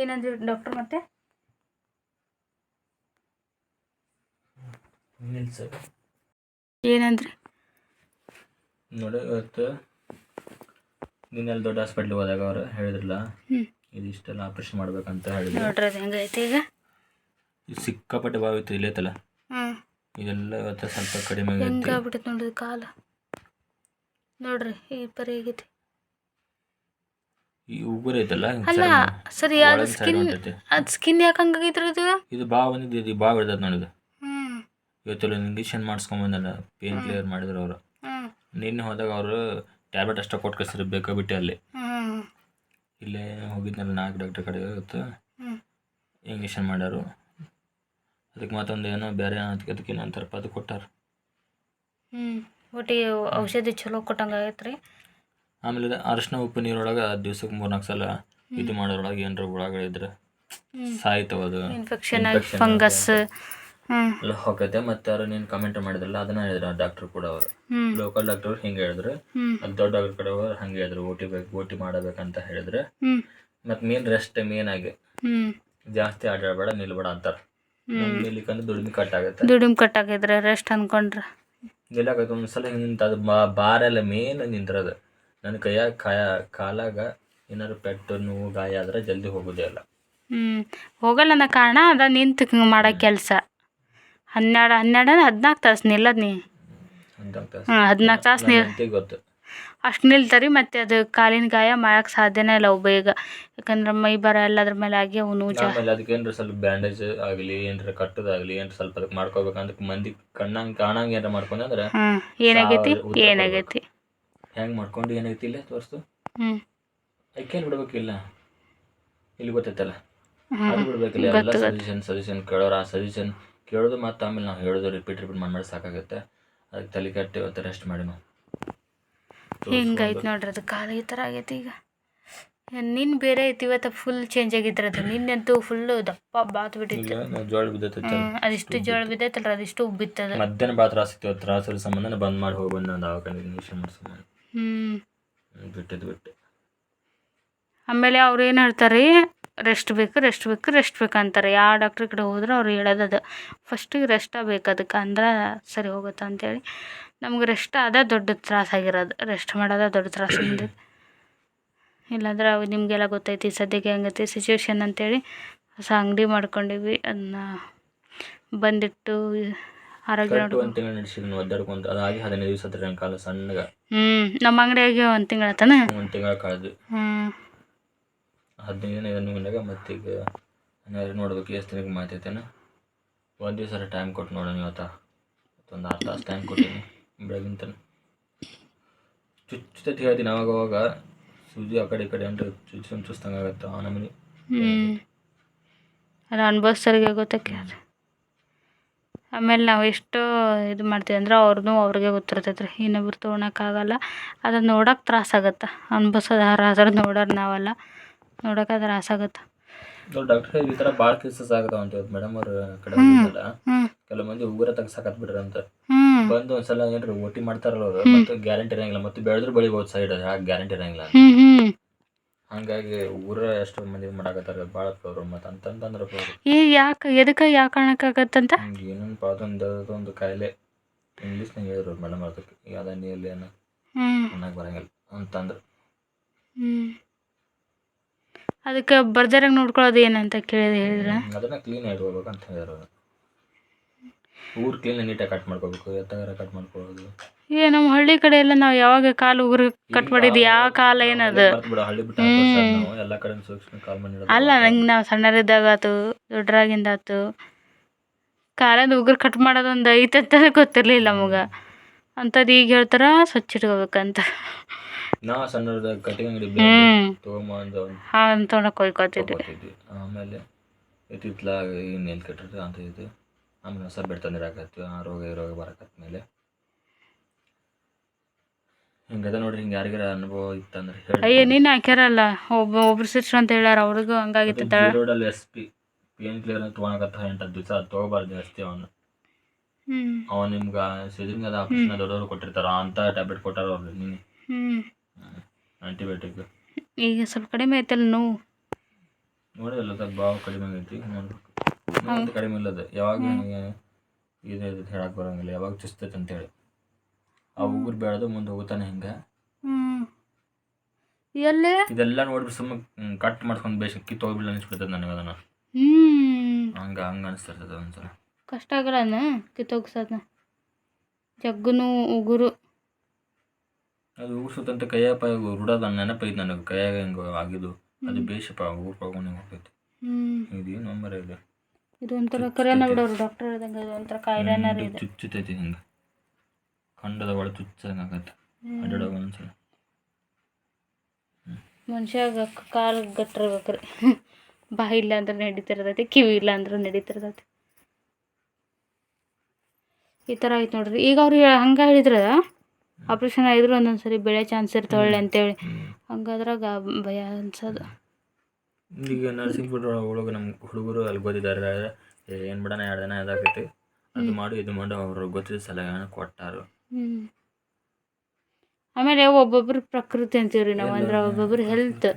ಏನಂದ್ರಿ ಡಾಕ್ಟ್ರ್ ಮತ್ತೆ? ಏನಂದ್ರಿ? ನೋಡಿ ಇವತ್ತು ನೀನೆಲ್ಲ ದೊಡ್ಡ ಹಾಸ್ಪಿಟ್ಲಿಗೆ ಹೋದಾಗ ಅವ್ರು ಹೇಳಿದ್ರಲ್ಲ ಇದಿಷ್ಟೆಲ್ಲ ಆಪರೇಷನ್ ಮಾಡ್ಬೇಕಂತ ಹೇಳಿದ್ರು. ನೋಡ್ರಿ ಅದು ಹೆಂಗೈತೆ ಈಗ. ಇದು ಸಿಕ್ಕಾಪಟ್ಟೆ ಬಾವಿತ್ತು ಇಲ್ಲೈತಲ್ಲ ಹ್ಞೂ ಇದೆಲ್ಲ ಇವತ್ತು ಸ್ವಲ್ಪ ಕಡಿಮೆ ಆಗೈತಿ. ಹೆಂಗಾಗ್ಬಿಟ್ಟೈತೆ ನೋಡ್ರಿ ಕಾಲ? ನೋಡ್ರಿ ಈ ಪರಿ ಆಗೈತಿ. ಈ ಉಗುರು ಐತಲ್ಲ ಹಿಂಗ್ ಅಲ್ಲ ಸರಿ ಅದು side ಸ್ಕಿನ್ ಹೊಂಟೈತಿ. ಅದು ಸ್ಕಿನ್ ಯಾಕೆ ಹಂಗಾಗೈತ್ರಿ ಇದು? ಇದು ಬಾವು ಬಂದಿದ್ದು ಇದು ಬಾ ಹಿಡ್ದದ ನೋಡಿದ ಇವತ್ತೆಲ್ಲ ಇಂಜೆಕ್ಷನ್ ಮಾಡಿಸ್ಕೊಂಬಂದಲ್ಲ ಪೇನ್ ಕ್ಲಿಯರ್ ಮಾಡಿದ್ರು ಅವರು. ನಿನ್ನೆ ಹೋದಾಗ ಅವರು ಟ್ಯಾಬ್ಲೆಟ್ ಅಷ್ಟೇ ಕೊಟ್ಟು ಕಳಿಸಿದ್ರು ಬೇಕಾ ಬಿಟ್ಟು ಅಲ್ಲಿ. ಇಲ್ಲೇ ಹೋಗಿದ್ನಲ್ಲ ನಾಲ್ಕು ಡಾಕ್ಟರ್ ಕಡೆ ಇವತ್ತು. ಇಂಜೆಕ್ಷನ್ ಮಾಡ್ಯಾರು? ಅದಕ್ಕೆ ಮತ್ತೊಂದು ಏನೋ ಬೇರೆ ಅದಕ್ಕೆ ಅದಕ್ಕೆ ಏನೋ ಅಂತಾರಪ್ಪ ಅದು ಕೊಟ್ಟಾರ. ಒಟ್ಟಿಗೆ ಔಷಧಿ ಚಲೋ ಕೊಟ್ಟಂಗೆ ಆಗೈತೆ ರೀ ಆಮೇಲೆ ಅರಶಿನ ಉಪ್ಪು ನೀರೊಳಗೆ ದಿವ್ಸಕ್ಕೆ ಮೂರ್ನಾಲ್ಕು ಸಲ ಇದು ಮಾಡೋದ್ರೊಳಗೆ ಏನಾರ ಹುಳಗಳಿದ್ರೆ ಸಾಯ್ತವ ಅದು. ಇನ್ಫೆಕ್ಷನ್ ಫಂಗಸ್ ಎಲ್ಲ ಹೋಗತ್ತೆ ಮತ್ತೆ ಯಾರು ನೀನು ಕಮೆಂಟ್ ಮಾಡಿದ್ರಲ್ಲ ಅದನ್ನ ಹೇಳಿದ್ರು ಡಾಕ್ಟರ್ ಕೂಡ ಅವರು. ಲೋಕಲ್ ಡಾಕ್ಟರ್ ಹಿಂಗ ಹೇಳಿದ್ರು. ದೊಡ್ಡ ಡಾಕ್ಟರ್ ಕಡೆ ಅವರು ಹಂಗ ಹೇಳಿದ್ರು ಓಟಿ ಬೇಕು ಓಟಿ ಮಾಡಬೇಕಂತ ಹೇಳಿದ್ರೆ. ಮತ್ ಮೇನ್ ರೆಸ್ಟ್ ಮೇನ್ ಆಗಿ. ಜಾಸ್ತಿ ಆಡಾಡಬೇಡ ನಿಲ್ಬೇಡ ಅಂತಾರೆ ನಿಲ್ಲಿಕಂದ್ರೆ ದುಡಿಮೆ ಕಟ್ ಆಗುತ್ತೆ ದುಡಿಮೆ ಕಟ್ಟಾಗಿದ್ರೆ ರೆಸ್ಟ್ ಅನ್ಕೊಂಡ್ರೆ. ನಿಲ್ಲಕತ್ತೆ ಒಂದ್ಸಲ ನಿಂತ ಅದು ಬಾರೆಲ್ಲ ಮೇನ್ ನಿಂತಿರೋದು. ನನ್ನ ಕೈಯಾಗ ಕಾಯ ಕಾಲಾಗ ಏನಾದ್ರು ಪೆಟ್ಟು ನೋವು ಗಾಯ ಆದ್ರೆ ಜಲ್ದಿ ಹೋಗೋದೇ ಇಲ್ಲ. ಹ್ಮ್. ಹೋಗಲ್ಲ ಅನ್ನೋ ಕಾರಣ ಅದ ನಿಂತ ಮಾಡೋ ಕೆಲಸ. ಹನ್ನೆರಡು ಹನ್ನೆರಡು ಹದಿನಾಲ್ಕು ತಾಸು ನಿಲ್ಲದು ನೀ ಹದಿನಾಲ್ಕು ತಾಸು. ನಿಲ್ ಅಷ್ಟು ನಿಲ್ತರಿ ಮತ್ತು ಅದು ಕಾಲಿನ ಗಾಯ ಮಾಯಕ್ಕೆ ಸಾಧ್ಯನೇ ಇಲ್ಲ ಅವು ಬೇಗ ಯಾಕಂದ್ರೆ ಮೈ ಬರ ಎಲ್ಲ ಅದ್ರ ಮೇಲೆ ಆಗಿ ಅವು ನೂಜ ಆಮೇಲೆ ಅದಕ್ಕೆ ಏನ್ರ ಸ್ವಲ್ಪ ಬ್ಯಾಂಡೇಜ್ ಆಗಲಿ ಏನ್ರ ಕಟ್ಟೋದಾಗಲಿ ಏನ್ರ ಸ್ವಲ್ಪ ಅದಕ್ಕೆ ಮಾಡ್ಕೋಬೇಕಂದ್ರೆ ಮಂದಿ ಕಣ್ಣಂಗೆ ಕಾಣಂಗೆ ಏನಾರ ಮಾಡ್ಕೊಂಡ್ರೆ ಹ್ಞೂ ಏನಾಗೈತಿ? ಏನಾಗೈತಿ? ಹೆಂಗೆ ಮಾಡ್ಕೊಂಡು ಏನಾಗೈತಿ ಇಲ್ಲ ತೋರಿಸ್ತು ಹ್ಞೂ ಐಕೇನು ಬಿಡ್ಬೇಕಿಲ್ಲ. ಇಲ್ಲಿ ಗೊತ್ತೈತಲ್ಲ? ಅದು ಬಿಡ್ಬೇಕಿಲ್ಲ. ಎಲ್ಲ ಸಜೆಷನ್ ಸಜೆಷನ್ ಕೇಳೋರು ಆ ಸಜೆಷನ್ ಕೇಳೋದು ಮತ್ತು ಆಮೇಲೆ ನಾವು ಹೇಳೋದು ರಿಪೀಟ್ ರಿಪೀಟ್ ಮಾಡಿ ಮಾಡಿ ಸಾಕಾಗುತ್ತೆ. ಅದಕ್ಕೆ ತಲೆ ಕಟ್ಟಿ ಇವತ್ತು ರೆಸ್ಟ್ ಮಾಡಿ ನಾವು ಹಿಂಗೈತೆ ನೋಡ್ರಿ ಅದು ಕಾಲು ಈ ಥರ ಆಗೈತಿ ಈಗ. ನಿನ್ನ ಬೇರೆ ಐತಿ ಇವತ್ತು ಫುಲ್ ಚೇಂಜ್ ಆಗಿದ್ರೆ ಅದು. ನಿನ್ನಂತೂ ಫುಲ್ಲು ದಪ್ಪ ಬಾತ್ ಬಿಟ್ಟಿತ್ತು. ಜೋಳ ಬಿದ್ದೈತೆ ಅದಿಷ್ಟು ಜೋಳ ಬಿದ್ದೈತಲ್ರ ಅದಿಷ್ಟು ಉಬ್ಬಿತ್ತದ ಮಧ್ಯಾಹ್ನ ಭಾಳ ತ್ರಾಸ ಇತ್ತು ತ್ರಾಸದ ಸಂಬಂಧ ಬಂದ್ ಮಾಡಿ ಹೋಗಿ ಬಂದು ಒಂದು ದವಾಖಾನೆ ಇಂಜೆಕ್ಷನ್ ಮಾಡ್ಸ್ಕೊಂಡು ಹ್ಞೂ ಬಿಟ್ಟಿದ್ದು ಬಿಟ್ಟು ಆಮೇಲೆ ಅವ್ರು ಏನು ಹೇಳ್ತಾರೆ? ರೆಸ್ಟ್ ಬೇಕು ರೆಸ್ಟ್ ಬೇಕು ರೆಸ್ಟ್ ಬೇಕು ಅಂತಾರೆ. ಯಾವ ಡಾಕ್ಟ್ರ್ ಕಡೆ ಹೋದ್ರೆ ಅವ್ರು ಹೇಳೋದದು. ಅದು ಫಸ್ಟಿಗೆ ರೆಸ್ಟ ಬೇಕು ಅದಕ್ಕೆ ಅಂದ್ರೆ ಸರಿ ಹೋಗುತ್ತೆ ಅಂತೇಳಿ. ನಮ್ಗೆ ರೆಸ್ಟ್ ಅದ ದೊಡ್ಡ ತ್ರಾಸ ಆಗಿರೋದು. ರೆಸ್ಟ್ ಮಾಡೋದ ದೊಡ್ಡ ತ್ರಾಸ ಇಲ್ಲಾಂದ್ರೆ ಅವು ನಿಮಗೆಲ್ಲ ಗೊತ್ತೈತಿ ಸದ್ಯಕ್ಕೆ ಹೆಂಗತಿ ಸಿಚುವೇಶನ್ ಅಂತೇಳಿ ಹೊಸ ಅಂಗಡಿ ಮಾಡ್ಕೊಂಡಿವಿ ಅದನ್ನ ಬಂದಿಟ್ಟು ಆರೋಗ್ಯ ಹ್ಞೂ ನಮ್ಮ ಅಂಗಡಿಯಾಗೆ ಒಂದು ತಿಂಗಳ ಕಳೆದು ಹ್ಞೂ ಹದಿನೈದು ದಿನ ಮತ್ತೆ ಮತ್ತೀಗ ಏನಾದ್ರು ನೋಡ್ಬೇಕು, ಎಷ್ಟು ದಿನಕ್ಕೆ ಮಾತೈತೇನು ಒಂದು ದಿವಸ ಟೈಮ್ ಕೊಟ್ಟು ನೋಡೋಣ ಇವತ್ತ. ಒಂದು ಆರು ತಾಸು ಟೈಮ್ ಕೊಟ್ಟಿನಿ ಬೆಳಗಿನ ತನಕ ಚುಚ್ಚುತ್ತೈತಿ ಹೇಳ್ತೀನಿ ಅವಾಗ ಅವಾಗ ಸೂಜಿ ಆ ಕಡೆ ಈ ಕಡೆ ಅಂದ್ರೆ ಚುಚ್ಚು ಚುಸ್ತಂಗೆ ಆಗತ್ತೆ ಆ ನಮೂನಿ ಅದು ಅನುಭವಿಸೋರಿಗೆ ಗೊತ್ತಕ್ಕೆ ಆಮೇಲೆ ನಾವು ಎಷ್ಟು ಇದು ಮಾಡ್ತೀವಿ ಅಂದ್ರೆ ಅವ್ರನ್ನೂ ಅವ್ರಿಗೆ ಗೊತ್ತಿರ್ತೈತೆ ರೀ ಇನ್ನೊಬ್ರು ತೊಗೊಳಕ್ಕಾಗಲ್ಲ. ಅದನ್ನು ನೋಡೋಕೆ ತ್ರಾಸಾಗತ್ತೆ ಅನುಭವಿಸೋದು ಯಾರಾದ್ರೂ ನೋಡೋರು ನಾವಲ್ಲ. ನೋಡೋಕೆ ತ್ರಾಸ ಆಸಾಗತ್ತ ದೊಡ್ಡ ಡಾಕ್ಟರ್ ಈ ತರ ಬಾಳ ಕೇಸಸ್ ಆಗತಾವ ಅಂತ ಮೇಡಮ್ ಅವ್ರ ಕಡೆ ಬಂದಿಲ್ಲ ಕೆಲವು ಮಂದಿ ಉಗುರ ತೆಗ್ಸಕತ್ ಬಿಡ್ರಿ ಅಂತ. ಬಂದು ಒಂದ್ಸಲ ಏನ್ರಿ ಓಟಿ ಮಾಡ್ತಾರಲ್ಲ ಅವರು ಮತ್ತೆ ಗ್ಯಾರಂಟಿ ಇರಂಗಿಲ್ಲ ಮತ್ತೆ ಬೆಳೆದ್ರು ಬೆಳಿಬೋದು ಸೈಡ್ ಗ್ಯಾರಂಟಿ ಇರಂಗಿಲ್ಲ ಹಂಗಾಗಿ ಊರ ಎಷ್ಟು ಮಂದಿ ಮಾಡಾಕತ್ತಾರ ಭಾಳ ಪ್ರಾಬ್ಲಮ್ ಮತ್ತು ಅಂತಂತಂದ್ರೆ ಈ ಯಾಕೆ ಎದಕ್ಕೆ ಯಾವ ಕಾರಣಕ್ಕಾಗತ್ತಂತ ಏನಪ್ಪ ಅದೊಂದು ಒಂದು ಕಾಯಿಲೆ. ಇಂಗ್ಲೀಷ್ನಾಗ ಹೇಳಿದ್ರು ಮೇಡಮ್ ಅದಕ್ಕೆ. ಯಾವ್ದು ಏನೋ ಹ್ಞೂ ಅನ್ನಕ್ಕೆ ಬರಂಗಿಲ್ಲ ಅಂತಂದ್ರೆ. ಅದಕ್ಕೆ ಬರ್ಜರಾಗಿ ನೋಡ್ಕೊಳ್ಳೋದು ಏನಂತ ಕೇಳಿದೆ ಹೇಳಿದ್ರೆ? ಅದನ್ನ ಕ್ಲೀನ್ ಇಟ್ಕೋಬೇಕು ಅಂತ ಹೇಳಿದ್ರು ಊರು ಕ್ಲೀನ್ ನೀಟಾಗಿ ಕಟ್ ಮಾಡ್ಕೋಬೇಕು ಎತ್ತಾಗಾರ ಕಟ್ ಮಾಡ್ಕೊಳ್ಳೋದು ಏ ನಮ್ಮ ಹಳ್ಳಿ ಕಡೆ ಎಲ್ಲ ನಾವು ಯಾವಾಗ ಕಾಲು ಉಗುರು ಕಟ್ ಮಾಡಿದ್ದು ಯಾವ ಕಾಲ ಏನದು? ಬಿಡ ಹಳ್ಳಿ ಬಿಟ್ಟು ಆರು ನಾವು ಎಲ್ಲ ಕಡೆ ಸೂಕ್ಷ್ಮ ಕಾಲ್ ಅಲ್ಲ ನಂಗೆ ನಾವು ಸಣ್ಣರಿದ್ದಾಗ ಆತು ದೊಡ್ಡರಾಗಿಂದ ಆತು ಕಾಲದ ಉಗುರು ಕಟ್ ಮಾಡೋದೊಂದು ಐತೆ ಅಂತ ಗೊತ್ತಿರಲಿಲ್ಲ ನಮಗೆ. ಅಂಥದ್ದು ಈಗ ಹೇಳ್ತಾರ ಸ್ವಚ್ಛ ಇಟ್ಕೋಬೇಕಂತ. ನಾ ಸಣ್ಣದಾಗ ಕಟಿಂಗ್ ಅಂಗಡಿ ಹಾಂ ಕೊಯ್ಕೋತಿದ್ವಿ. ತಗೋತಿದ್ವಿ ಆಮೇಲೆ ಇತ್ತಿತ್ಲಾಗ ಏನು ಎಲ್ಲಿ ಕಟ್ಟಿರ್ತೀವಿ ಅಂತ ಇದು ಆಮೇಲೆ ಹೊಸ ಬೆಡ್ ತಂದಿರಾಕತ್ತೀವಿ ಆ ರೋಗ ಈ ರೋಗ ಬರಕತ್ಮೇಲೆ. ಹಿಂಗದ ನೋಡ್ರಿ ಹಿಂಗೆ ಯಾರಿಗಾರ ಅನುಭವ ಇತ್ತಂದ್ರೆ ಅಯ್ಯ ನೀನು ಹಾಕ್ಯಾರಲ್ಲ? ಒಬ್ಬ ಒಬ್ರು ಸಿಸ್ಟರ್ ಅಂತ ಹೇಳ್ಯಾರ ಅವ್ರಿಗೂ ಹಂಗಾಗಿತ್ತು ರೋಡಲ್ಲಿ ಎಸ್ ಪಿ ಪೇನ್ ಕ್ಲಿಯರ್ ಅಂತ ತೊಗೊಳಕತ್ತ ಎಂಟು ದಿವಸ ಅದು ತೊಗೋಬಾರ್ದು ಜಾಸ್ತಿ ಅವನು. ಅವ ನಿಮ್ಗೆ ಸಿದ್ರಿಂಗ್ ಅದ ಆಪರೇಷನ್ ದೊಡ್ಡವರು ಕೊಟ್ಟಿರ್ತಾರ ಅಂತ ಟ್ಯಾಬ್ಲೆಟ್ ಕೊಟ್ಟಾರ ಅವ್ರು ನೀನು ಆಂಟಿಬಯೋಟಿಕ್ ಈಗ ಸ್ವಲ್ಪ ಕಡಿಮೆ ಐತಲ್ಲ ನೋವು? ನೋಡಿಲ್ಲ ಸ್ವಲ್ಪ ಭಾವ ಕಡಿಮೆ ಆಗೈತಿ. ನೋಡ್ಬೇಕು ಕಡಿಮೆ ಇಲ್ಲದ ಯಾವಾಗ ನನಗೆ ಇದು ಇದು ಹೇಳಕ್ ಬರಂಗಿಲ್ಲ. ಯಾವಾಗ ಚುಸ್ತೈತೆ ಅಂತೇಳಿ ಆ ಉಗುರು ಬೇಡದು ಮುಂದೆ ಹೋಗ್ತಾನೆ ಹಿಂಗೆ? ಎಲ್ಲೇ? ಇದೆಲ್ಲ ನೋಡ್ಬಿಟ್ಟು ಸುಮ್ಮನೆ ಕಟ್ ಮಾಡ್ಕೊಂಡು ಬೇಸ್ ಕಿತ್ತು ಹೋಗ್ಬಿಡಲ್ಲ ಅನಿಸ್ಬಿಡ್ತದೆ ನನಗೆ ಅದನ್ನು. ಹಂಗೆ ಹಂಗೆ ಅನಿಸ್ತಿರ್ತದೆ ಒಂದ್ಸಲ ಕಷ್ಟ ಆಗಲ್ಲ ಕಿತ್ತೋಗ್ಸೋದ ಜಗ್ಗುನು ಉಗುರು. ಅದು ಉಗುರು ಸುತ್ತಂತ ಕೈಯಾಪ ರುಡದ ರುಡೋದು ನೆನಪೈತೆ ನನಗೆ. ಕೈಯಾಗ ಹಿಂಗೆ ಆಗಿದ್ದು. ಅದು ಬೇಷಪ್ಪ ಊರ್ ಪಡ್ಕೊಂಡು ಹೋಗ್ತೈತಿ. ಹ್ಞೂ ಇದು ನಂಬರ್ ಇದೆ? ಇದು ಒಂಥರ ಕರೆನ ಬಿಡೋರು ಡಾಕ್ಟರ್ ಹೇಳ್ದಂಗೆ ಇದು ಒಂಥರ ಕಾಯಿಲೆನ ರೀ ಇದು ಚುಚ್ಚುತ್ತೈತಿ ಹಿಂಗೆ. ಖಂಡದ ಒಳಗೆ ಚುಚ್ಚಂಗೆ ಆಗತ್ತೆ. ಅಡ್ಡಾಡೋ ಒಂದ್ಸಲ. ಮನುಷ್ಯಾಗ ಕಾಲು ಗಟ್ಟಿರ್ಬೇಕ್ರಿ. [laughs] ಬಾಯಿ ಇಲ್ಲ ಅಂದ್ರೆ ನಡೀತಿರ್ತೈತಿ ಕಿವಿ ಇಲ್ಲ ಅಂದ್ರೆ ನಡೀತಿರ್ತೈತಿ. ಈ ಥರ ಐತೆ ನೋಡ್ರಿ. ಈಗ ಅವ್ರು ಹಂಗೆ ಹೇಳಿದ್ರ ಆಪ್ರೇಷನ್ ಆಗಿದ್ರು ಒಂದೊಂದು ಸರಿ ಬೆಳೆ ಚಾನ್ಸ್ ಇರ್ತಾವಳೆ ಅಂತೇಳಿ. ಹಂಗಾದ್ರಾಗ ಭಯ ಅನ್ಸೋದು. ಈಗ ನರ್ಸಿಂಗ್ ಫೀಲ್ಡ್ ಒಳಗೆ ನಮ್ಮ ಹುಡುಗರು ಅಲ್ಲಿ ಗೊತ್ತಿದ್ದಾರೆ. ಏನು ಬಿಡೋಣ ಎರಡು ದಿನ ಇದಾಗೈತಿ ಅದು ಮಾಡಿ ಇದು ಮಾಡಿ ಅವರು ಗೊತ್ತಿದ್ದ ಸಲಹೆಯನ್ನು ಕೊಟ್ಟಾರು. ಆಮೇಲೆ ಒಬ್ಬೊಬ್ರು ಪ್ರಕೃತಿ ಅಂತೀವ್ರಿ ನಾವು. ಅಂದ್ರೆ ಒಬ್ಬೊಬ್ರು ಹೆಲ್ತ್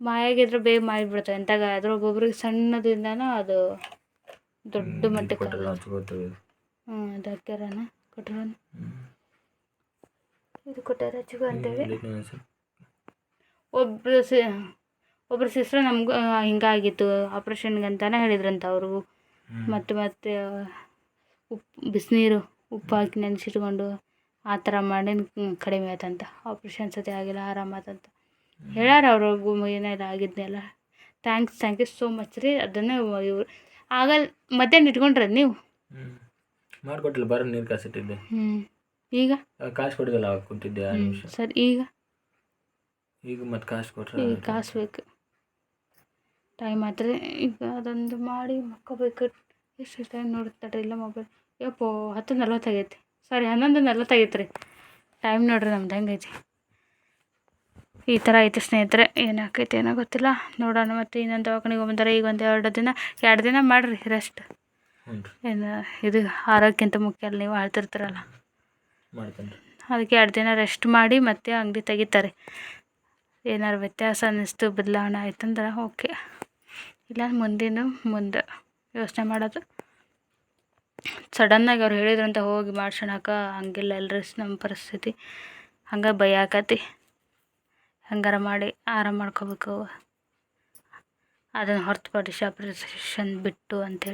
ಮಾಯಾಗಿದ್ರೆ ಬೇಗ ಮಾಡಿಬಿಡ್ತಾರೆ ಎಂತಾಗ ಆದ್ರೆ ಒಬ್ಬೊಬ್ರಿಗೆ ಸಣ್ಣದಿಂದನೂ ಅದು ದೊಡ್ಡ ಮಟ್ಟಕ್ಕೆ ಕೊಟ್ಟರೆ ಹ್ಞೂ ಅದು ಹಾಕ್ಯಾರನ ಕೊಟ್ಟಾರನ. ಇದು ಕೊಟ್ಟಾರ ಚಿಗು ಅಂತೇಳಿ. ಒಬ್ಬರು ಸಿ ಒಬ್ಬರು ಸಿಸ್ಟರ್ ನಮ್ಗೆ ಹಿಂಗಾಗಿತ್ತು. ಆಪ್ರೇಷನ್ಗೆ ಅಂತಾನೆ ಹೇಳಿದ್ರಂತ ಅವರು. ಮತ್ತು ಮತ್ತೆ ಉಪ್ಪು ಬಿಸಿನೀರು ಉಪ್ಪು ಹಾಕಿ ನೆನೆಸಿಟ್ಕೊಂಡು ಆ ಥರ ಮಾಡಿ ಕಡಿಮೆ ಆಯ್ತಂತ. ಆಪ್ರೇಷನ್ ಸತಿ ಆಗಿಲ್ಲ ಆರಾಮಾತಂತ ಹೇಳ್ಯಾರ ಅವ್ರಿಗೂ ಏನೆಲ್ಲ ಆಗಿದ್ನೆಲ್ಲ thanks thank you so much ರೀ. ಅದನ್ನು ಇವ್ರು ಆಗಲ್ಲ ಮಧ್ಯಾಹ್ನ ಇಟ್ಕೊಂಡ್ರೆ ನೀವು? ಮಾಡಿಕೊಟ್ಟಿಲ್ಲ ಬರೋ ನೀರು ಕಾಸಿಟ್ಟಿದ್ದೆ. ಹ್ಞೂ ಈಗ? ಕಾಸು ಕೊಟ್ಟಿದ್ದಲ್ಲ ಅವಾಗ ಕುಂತಿದ್ದೆ ನಿಮಿಷ. ಸರಿ ಈಗ? ಈಗ ಮತ್ತೆ ಕಾಸು ಕೊಟ್ರೆ ಈಗ ಕಾಸು ಬೇಕು. ಟೈಮ್ ಆದರೆ ಈಗ ಅದೊಂದು ಮಾಡಿ ಮಕ್ಕೋಬೇಕು. ಎಷ್ಟು ಟೈಮ್ ನೋಡ್ತಾರೆ ಇಲ್ಲ ಮೊಬೈಲ್ ಯಪ್ಪೋ ಹತ್ತು ನಲ್ವತ್ತಾಗೈತಿ. ಸಾರಿ ಹನ್ನೊಂದು ನಲ್ವತ್ತಾಗೈತೆ ರೀ. ಟೈಮ್ ನೋಡ್ರಿ ನಮ್ದು ಹೆಂಗೈತಿ. ಈ ಥರ ಐತಿ ಸ್ನೇಹಿತರೆ ಏನಾಕೈತಿ ಏನೋ ಗೊತ್ತಿಲ್ಲ. ನೋಡೋಣ ಮತ್ತು ಇನ್ನೊಂದು ದವಾಖಾನಿಗೆ ಬಂದರೆ ಈಗ ಒಂದು ಎರಡು ದಿನ ಎರಡು ದಿನ ಮಾಡಿರಿ ರೆಸ್ಟ್ ಏನು ಇದು ಆರೋಗ್ಯಕ್ಕಿಂತ ಮುಖ್ಯ ಅಲ್ಲ ನೀವು ಆಳ್ತಿರ್ತೀರಲ್ಲ. ಅದಕ್ಕೆ ಎರಡು ದಿನ ರೆಸ್ಟ್ ಮಾಡಿ ಮತ್ತೆ ಅಂಗಡಿ ತೆಗಿತಾರೆ. ಏನಾರು ವ್ಯತ್ಯಾಸ ಅನ್ನಿಸ್ತು, ಬದಲಾವಣೆ ಆಯ್ತಂದ್ರೆ ಓಕೆ ಇಲ್ಲ, ಮುಂದಿನ, ಮುಂದೆ ಯೋಚನೆ ಮಾಡೋದು. ಸಡನ್ನಾಗಿ ಅವ್ರು ಹೇಳಿದ್ರಂತ, ಹೋಗಿ ಮಾಡ್ಸೋಣಕ ಹಂಗಿಲ್ಲ ಎಲ್ಲರ ನಮ್ಮ ಪರಿಸ್ಥಿತಿ. ಹಂಗೆ ಭಯ ಆಕತಿ ಹಂಗಾರ ಮಾಡಿ ಆರಾಮ ಮಾಡ್ಕೋಬೇಕು. ಅದನ್ನು ಹೊರತುಪಡಿಸಿ ಆಪ್ರೇಷನ್ ಬಿಟ್ಟು ಅಂತೇಳಿ.